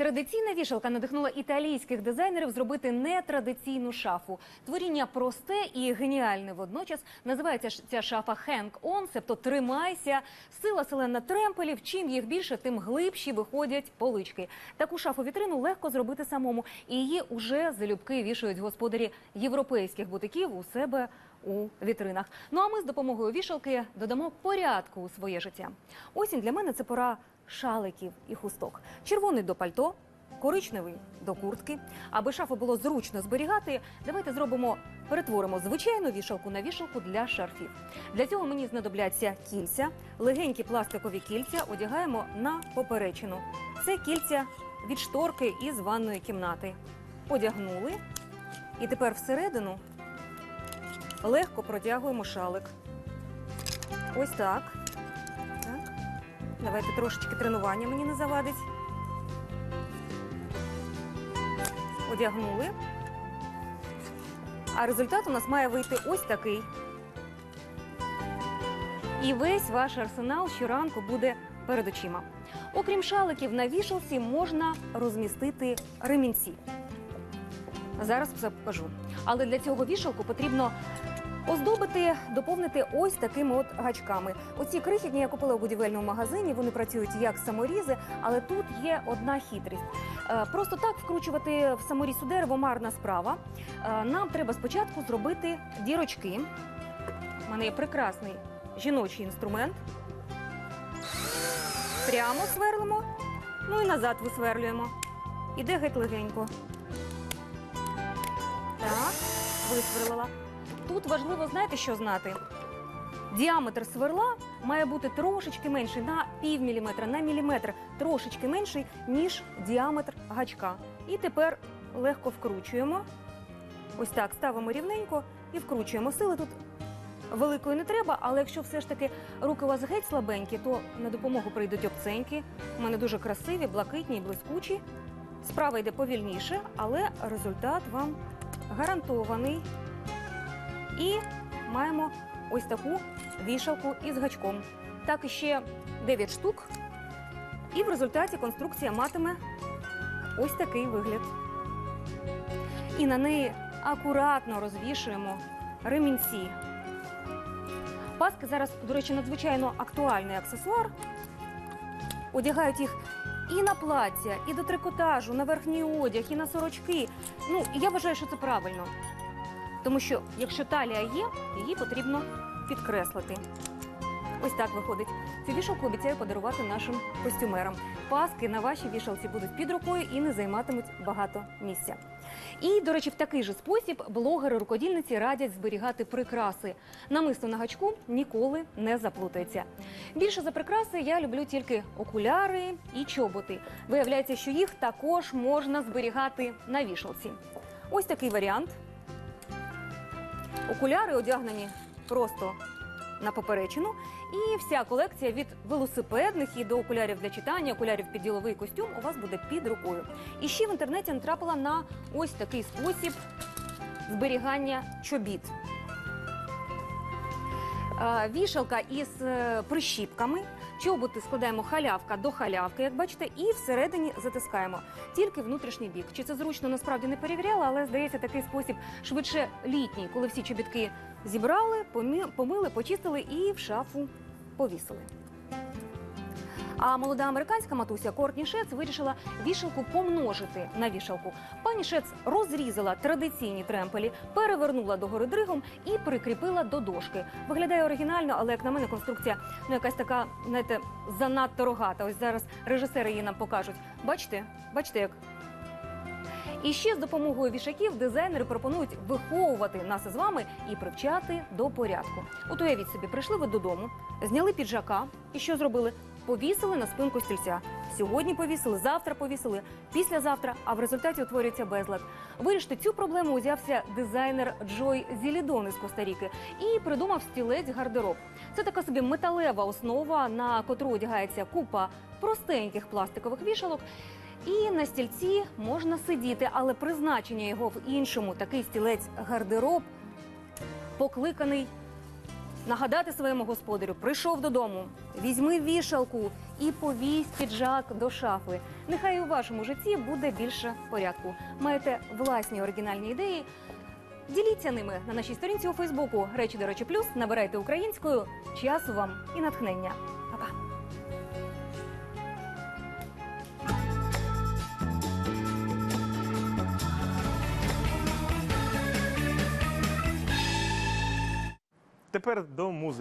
Традиційна вішалка надихнула італійських дизайнерів зробити нетрадиційну шафу. Творіння просте і геніальне водночас. Називається ця шафа «Hang on», себто тримайся. Сила селена тремпелів. Чим їх більше, тим глибші виходять полички. Таку шафу вітрину легко зробити самому, і її уже залюбки вішають господарі європейських бутиків у себе у вітринах. Ну а ми з допомогою вішалки додамо порядку у своє життя. Осінь для мене це пора шаликів і хусток. Червоний до пальто, коричневий до куртки. Аби шафу було зручно зберігати, давайте зробимо, перетворимо звичайну вішалку на вішалку для шарфів. Для цього мені знадобляться кільця, легенькі пластикові кільця одягаємо на поперечину. Це кільця від шторки із ванної кімнати. Одягнули. І тепер всередину легко протягуємо шалик. Ось так. Давайте трошечки тренування мені не завадить. Одягнули. А результат у нас має вийти ось такий. І весь ваш арсенал щоранку буде перед очима. Окрім шаликів, на вішалці можна розмістити ремінці. Зараз все покажу. Але для цього вішалку потрібно оздобити, доповнити ось такими от гачками. Оці крихітні я купила у будівельному магазині. Вони працюють як саморізи, але тут є одна хитрість. Е, Просто так вкручувати в саморіз у дерево марна справа. Е, Нам треба спочатку зробити дірочки. У мене є прекрасний жіночий інструмент. Прямо сверлимо, ну і назад висверлюємо. Іде геть легенько. Так, висверлила. Тут важливо, знаєте, що знати? Діаметр сверла має бути трошечки менший на пів міліметра, на міліметр, трошечки менший, ніж діаметр гачка. І тепер легко вкручуємо. Ось так ставимо рівненько і вкручуємо. Сили тут великої не треба, але якщо все ж таки руки у вас геть слабенькі, то на допомогу прийдуть обценьки. У мене дуже красиві, блакитні і блискучі. Справа йде повільніше, але результат вам гарантований. І маємо ось таку вішалку із гачком. Так іще 9 штук. І в результаті конструкція матиме ось такий вигляд. І на неї акуратно розвішуємо ремінці. Паски зараз, до речі, надзвичайно актуальний аксесуар. Одягають їх і на плаття, і до трикотажу, на верхній одяг, і на сорочки. Ну, я вважаю, що це правильно. Тому що якщо талія є, її потрібно підкреслити. Ось так виходить. Цю вішалку обіцяю подарувати нашим костюмерам. Паски на вашій вішалці будуть під рукою і не займатимуть багато місця. І, до речі, в такий же спосіб блогери-рукодільниці радять зберігати прикраси. Намисто на гачку ніколи не заплутається. Більше за прикраси я люблю тільки окуляри і чоботи. Виявляється, що їх також можна зберігати на вішалці. Ось такий варіант. Окуляри одягнені просто на поперечину. І вся колекція від велосипедних і до окулярів для читання, окулярів під діловий костюм у вас буде під рукою. І ще в інтернеті натрапила на ось такий спосіб зберігання чобіт. Вішалка із е, прищіпками. Чоботи складаємо халявка до халявки, як бачите, і всередині затискаємо тільки внутрішній бік. Чи це зручно насправді не перевіряла, але здається, такий спосіб швидше літній, коли всі чобітки зібрали, помили, почистили і в шафу повісили. А молода американська матуся Кортні Шец вирішила вішалку помножити на вішалку. Пані Шец розрізала традиційні тремпелі, перевернула догори дригом і прикріпила до дошки. Виглядає оригінально, але як на мене, конструкція ну якась така, знаєте, занадто рогата. Ось зараз режисери її нам покажуть. Бачите? Бачите, як і ще з допомогою вішаків дизайнери пропонують виховувати нас із вами і привчати до порядку. От уявіть собі, прийшли ви додому, зняли піджака і що зробили? Повісили на спинку стільця. Сьогодні повісили, завтра повісили, післязавтра, а в результаті утворюється безлад. Вирішити цю проблему узявся дизайнер Джой Зілідон із Коста-Ріки і придумав стілець гардероб. Це така собі металева основа, на котру одягається купа простеньких пластикових вішалок. І на стільці можна сидіти, але призначення його в іншому такий стілець гардероб покликаний нагадати своєму господарю, прийшов додому, візьми вішалку і повісь піджак до шафи. Нехай у вашому житті буде більше порядку. Маєте власні оригінальні ідеї. Діліться ними на нашій сторінці у Фейсбуку. Речі до речі, плюс набирайте українською. Часу вам і натхнення. Тепер до музики.